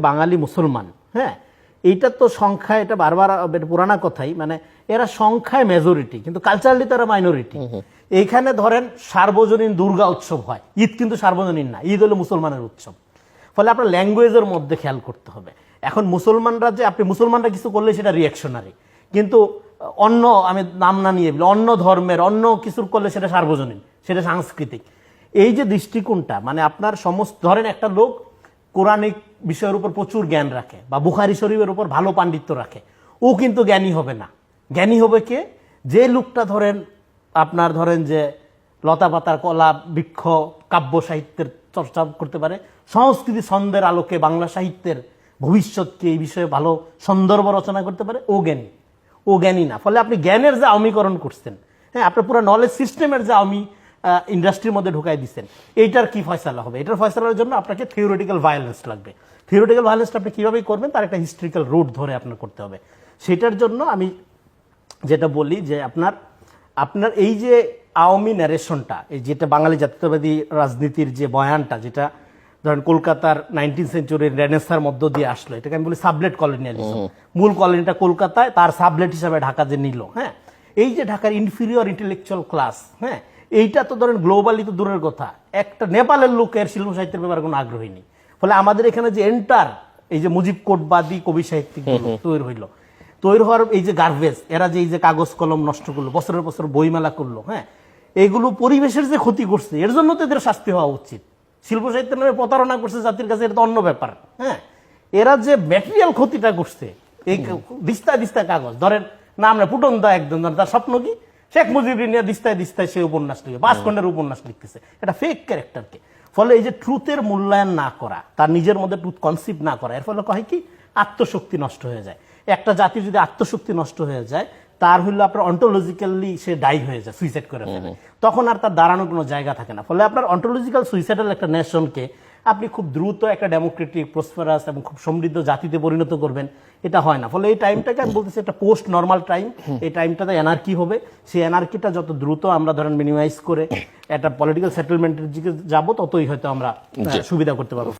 বাঙালি মুসলমান হ্যাঁ? এইটা তো সংখ্যা এটা বারবার পুরানা কথাই মানে এরা সংখ্যায় মেজরিটি কিন্তু কালচারালি তারা মাইনরিটি এইখানে ধরেন সার্বজনীন দুর্গা উৎসব হয় ঈদ কিন্তু সার্বজনীন না ঈদ হলো মুসলমানের উৎসব। ফলে আপনার ল্যাঙ্গুয়েজের মধ্যে খেয়াল করতে হবে। এখন মুসলমানরা যে আপনি মুসলমানরা কিছু করলে সেটা রিয়াকশনারি কিন্তু অন্য আমি নাম না নিয়ে অন্য ধর্মের অন্য কিছুর করলে সেটা সার্বজনীন সেটা সাংস্কৃতিক। এই যে দৃষ্টিকোণটা মানে আপনার সমস্ত ধরেন একটা লোক কোরআনিক বিষয়ের উপর প্রচুর জ্ঞান রাখে বা বুখারি শরীফের উপর ভালো পাণ্ডিত্য রাখে। ও কিন্তু জ্ঞানী হবে না। জ্ঞানী হবে কে? যে লোকটা ধরেন, আপনার ধরেন যে লতা পাতার কলা, বৃক্ষ, কাব্য সাহিত্যের চর্চা করতে পারে, সংস্কৃতি ছন্দের আলোকে বাংলা সাহিত্যের ভবিষ্যৎকে এই বিষয়ে ভালো সন্দর্ভ রচনা করতে পারে, ও জ্ঞানী। ও জ্ঞানী না। ফলে আপনি জ্ঞানের যে আমিকরণ করছেন হ্যাঁ আপনার পুরো নলেজ সিস্টেমের যে আমি ইন্ডাস্ট্রির মধ্যে ঢুকাই দিচ্ছেন। এইটার কি ফয়সালা হবে? এটার ফয়সালার জন্য আপনাকে থিওরিটিক্যাল ভায়োলেন্স লাগবে। থিওরিটিক্যাল ভায়োলেন্সটা আপনি কীভাবে করবেন? তার একটা হিস্ট্রিক্যাল রুট ধরে আপনার করতে হবে। সেটার জন্য আমি যেটা বলি যে আপনার আপনার এই যে আওয়ামী ন্যারেশনটা এই যেটা বাঙালি জাতীয়তাবাদী রাজনীতির যে বয়ানটা যেটা ধরেন কলকাতার নাইনটিন সেঞ্চুরির রেনেসার মধ্য দিয়ে আসলো এটাকে আমি বলি সাবলেট কলোনিয়ালিজম মূল কলোনিটা কলকাতায় তার সাবলেট হিসাবে ঢাকা যে নিল হ্যাঁ? এই যে ঢাকার ইনফিরিয়র ইন্টেলেকচুয়াল ক্লাস হ্যাঁ? এইটা তো ধরেন গ্লোবালি তো দূরের কথা। একটা নেপালের লোকের শিল্প সাহিত্যের ব্যাপারে কোনো আগ্রহী নেই। ফলে আমাদের এখানে যে এন্টার এই যে মুজিব কোটবাদী কবি সাহিত্যিক তৈরি হইল। তৈরি হওয়ার এই যে গার্বেজ এরা যে এই যে কাগজ কলম নষ্ট করল বছরের বছর বইমেলা করল হ্যাঁ? এগুলো পরিবেশের যে ক্ষতি করছে এর জন্য তো এদের শাস্তি হওয়া উচিত। শিল্প সাহিত্যের নামে প্রতারণা করছে জাতির কাছে এটা তো অন্য ব্যাপার হ্যাঁ? এরা যে ম্যাটেরিয়াল ক্ষতিটা করছে এই দিস্তায় দিস্তায় কাগজ ধরেন না আমরা পুটন দা ধরেন তার স্বপ্ন কি? শেখ মুজিবুর নিয়ে দিস্তায় দিস্তায় সে উপন্যাস লিখবে পাঁচ খণ্ডের উপন্যাস লিখতেছে। এটা ফেক ক্যারেক্টারকে ফলে এই যে ট্রুথের মূল্যায়ন না করা তার নিজের মধ্যে ট্রুথ কনসিভ না করা এর ফলে কয় কি? আত্মশক্তি নষ্ট হয়ে যায়। একটা জাতির যদি আত্মশক্তি নষ্ট হয়ে যায় তার হইল আপনার অন্টোলজিক্যালি সে ডাই হয়ে যায় সুইসাইড করে ফেলে। তখন আর তার দাঁড়ানোর কোনো জায়গা থাকে না। ফলে আপনার অন্টোলজিক্যাল সুইসাইডাল একটা নেশনকে আপনি খুব দ্রুত একটা ডেমোক্রেটিক প্রসপারাস এবং খুব সমৃদ্ধ জাতিতে পরিণত করবেন। এটা হয় না। ফলে এই টাইমটাকে আমি বলতেছি একটা পোস্ট নর্মাল টাইম এই টাইমটাতে এনার্কি হবে। সেই এনার্কিটা যত দ্রুত আমরা ধরেন মিনিমাইজ করে একটা পলিটিক্যাল সেটেলমেন্টের দিকে যাব ততই হয়তো আমরা সুবিধা করতে পারব।